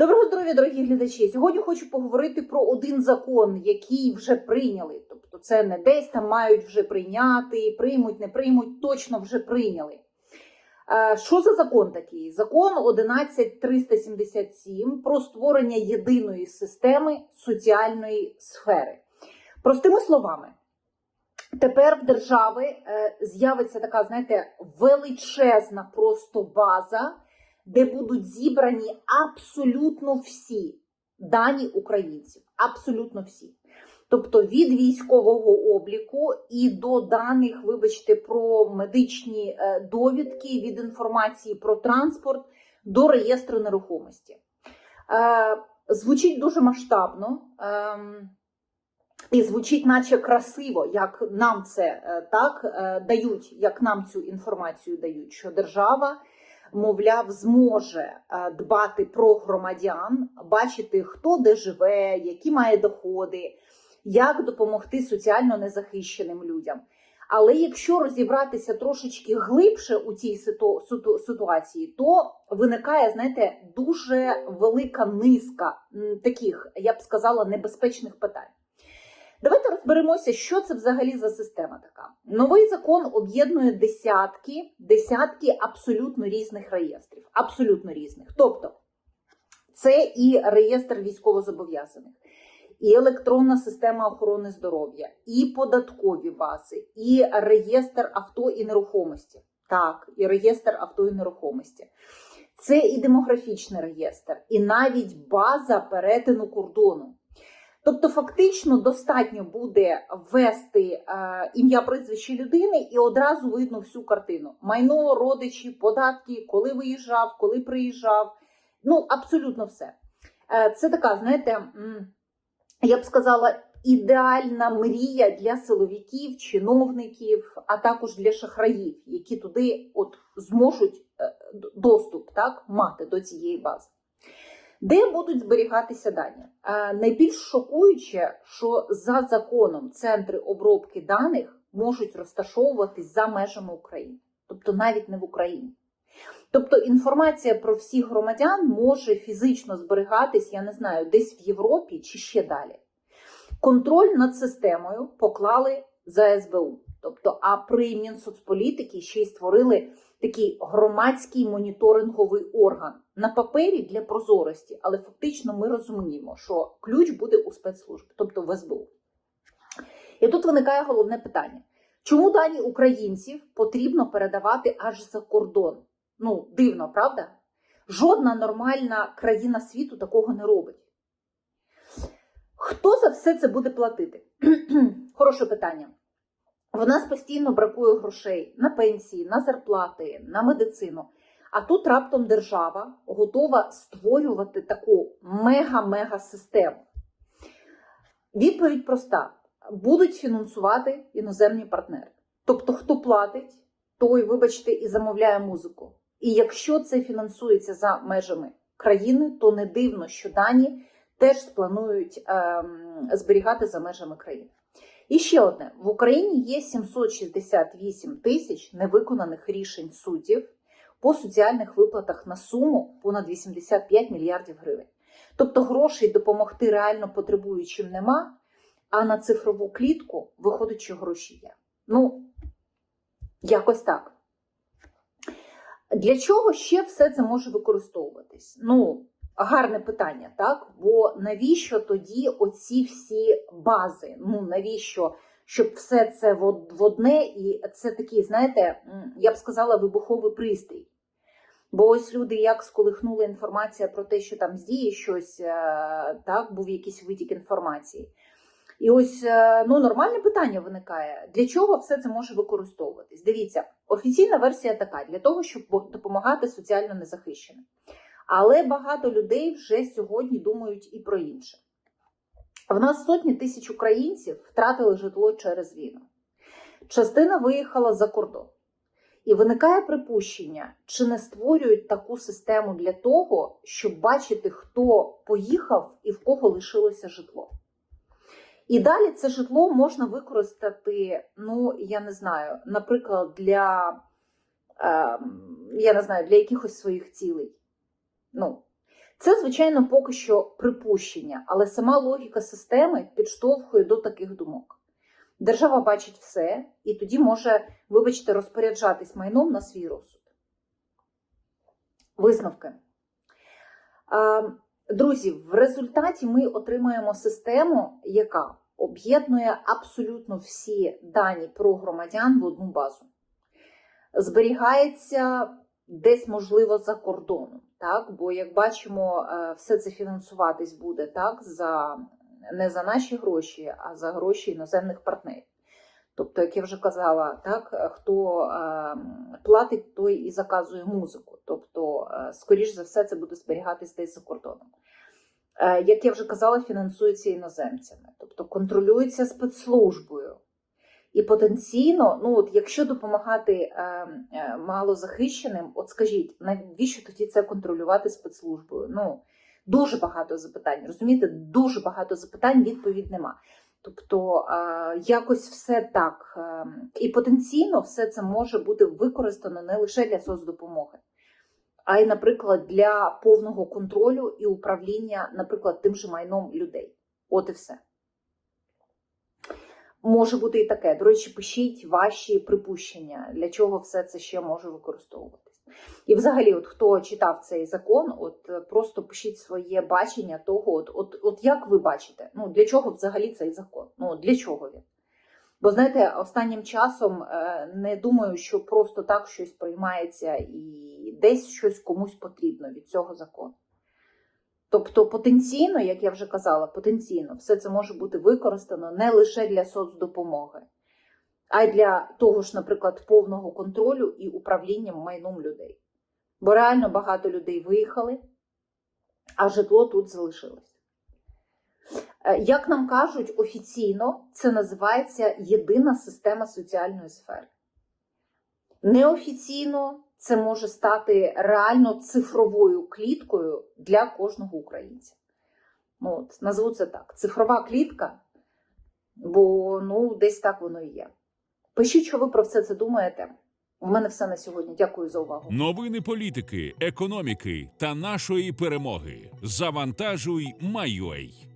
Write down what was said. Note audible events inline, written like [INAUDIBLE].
Доброго здоров'я, дорогі глядачі. Сьогодні хочу поговорити про один закон, який вже прийняли. Тобто, це не десь там мають вже прийняти, приймуть, не приймуть, точно вже прийняли. Е, Що за закон такий? Закон 11377 про створення єдиної системи соціальної сфери. Простими словами, тепер в держави е, з'явиться така, знаєте, величезна просто база де будуть зібрані абсолютно всі дані українців. Абсолютно всі. Тобто від військового обліку і до даних, вибачте, про медичні е, довідки, від інформації про транспорт до реєстру нерухомості. Е, Звучить дуже масштабно. ем, І звучить, наче красиво, як нам це е, так дають, як нам цю інформацію дають, що держава мовляв, зможе е, дбати про громадян, бачити, хто де живе, які має доходи, як допомогти соціально незахищеним людям. Але якщо розібратися трошечки глибше у цій ситу- ситу- ситуації, то виникає, знаєте, дуже велика низка таких, я б сказала, небезпечних питань. Давайте розберемося, що це взагалі за система така. Новий закон об'єднує десятки, десятки абсолютно різних реєстрів. Абсолютно різних. Тобто, це і реєстр військовозобов'язаних, і електронна система охорони здоров'я, і податкові бази, і реєстр авто і нерухомості. Так, і реєстр авто і нерухомості. Це і демографічний реєстр, і навіть база перетину кордону. Тобто, фактично достатньо буде ввести е, ім'я прізвище людини, і одразу видно всю картину: майно, родичі, податки, коли виїжджав, коли приїжджав. Ну, абсолютно все. Е, це така, знаєте, я б сказала, ідеальна мрія для силовиків, чиновників, а також для шахраїв, які туди от зможуть е, доступ так, мати до цієї бази. Де будуть зберігатися дані? Е, Найбільш шокуюче, що за законом центри обробки даних можуть розташовуватись за межами України, тобто навіть не в Україні. Тобто інформація про всіх громадян може фізично зберігатись, я не знаю, десь в Європі чи ще далі. Контроль над системою поклали за СБУ. Тобто, а при Мінсоцполітики ще й створили такий громадський моніторинговий орган на папері для прозорості, але фактично ми розуміємо, що ключ буде у спецслужб, тобто в СБУ. І тут виникає головне питання: чому дані українців потрібно передавати аж за кордон? Ну, дивно, правда? Жодна нормальна країна світу такого не робить. Хто за все це буде платити? [CLEARS THROAT] Хороше питання. В нас постійно бракує грошей на пенсії, на зарплати, на медицину. А тут раптом держава готова створювати таку мега-мега систему. Відповідь проста: будуть фінансувати іноземні партнери. Тобто, хто платить, той, вибачте, і замовляє музику. І якщо це фінансується за межами країни, то не дивно, що дані теж спланують ем, зберігати за межами країни. І ще одне: в Україні є 768 тисяч невиконаних рішень суддів по соціальних виплатах на суму понад 85 мільярдів гривень. Тобто грошей допомогти реально потребуючим нема, а на цифрову клітку виходить, що гроші є. Ну, якось так. Для чого ще все це може використовуватись? Ну, гарне питання, так? Бо навіщо тоді оці всі бази? Ну, навіщо? Щоб все це в одне, і це такий, знаєте, я б сказала, вибуховий пристрій. Бо ось люди як сколихнула інформація про те, що там здіє щось, е, так, був якийсь витік інформації. І ось е, ну, нормальне питання виникає: для чого все це може використовуватись? Дивіться, офіційна версія така: для того, щоб допомагати соціально незахищеним. Але багато людей вже сьогодні думають і про інше. В нас сотні тисяч українців втратили житло через війну. Частина виїхала за кордон. І виникає припущення, чи не створюють таку систему для того, щоб бачити, хто поїхав і в кого лишилося житло. І далі це житло можна використати, ну, я не знаю, наприклад, для, е, я не знаю, для якихось своїх цілей. Ну, Це, звичайно, поки що припущення, але сама логіка системи підштовхує до таких думок. Держава бачить все і тоді може, вибачте, розпоряджатись майном на свій розсуд. Висновки. Друзі, в результаті ми отримаємо систему, яка об'єднує абсолютно всі дані про громадян в одну базу. Зберігається десь, можливо, за кордоном, так? бо, як бачимо, е, все це фінансуватись буде так, за, не за наші гроші, а за гроші іноземних партнерів. Тобто, як я вже казала, так, хто е, платить, той і заказує музику. Тобто, е, скоріш за все, це буде зберігатись десь за кордоном. Е, як я вже казала, фінансується іноземцями, тобто контролюється спецслужбою. І потенційно, ну от якщо допомагати е, е, малозахищеним, от скажіть, навіщо тоді це контролювати спецслужбою? Ну дуже багато запитань. Розумієте, дуже багато запитань, відповідь нема. Тобто е, якось все так. Е, і потенційно все це може бути використано не лише для соцдопомоги, а й, наприклад, для повного контролю і управління, наприклад, тим же майном людей. От і все. Може бути і таке. До речі, пишіть ваші припущення, для чого все це ще може використовуватись. І взагалі, от хто читав цей закон, от е, просто пишіть своє бачення того, от, от, от як ви бачите, ну для чого взагалі цей закон? Ну для чого він? Бо знаєте, останнім часом е, не думаю, що просто так щось приймається і десь щось комусь потрібно від цього закону. Тобто потенційно, як я вже казала, потенційно все це може бути використано не лише для соцдопомоги, а й для того ж, наприклад, повного контролю і управління майном людей. Бо реально багато людей виїхали, а житло тут залишилось. Е, Як нам кажуть офіційно, це називається єдина система соціальної сфери. Неофіційно це може стати реально цифровою кліткою для кожного українця. Ну, от, назву це так: цифрова клітка, бо ну, десь так воно і є. Пишіть, що ви про все це думаєте. У мене все на сьогодні. Дякую за увагу. Новини політики, економіки та нашої перемоги. Завантажуй, майой.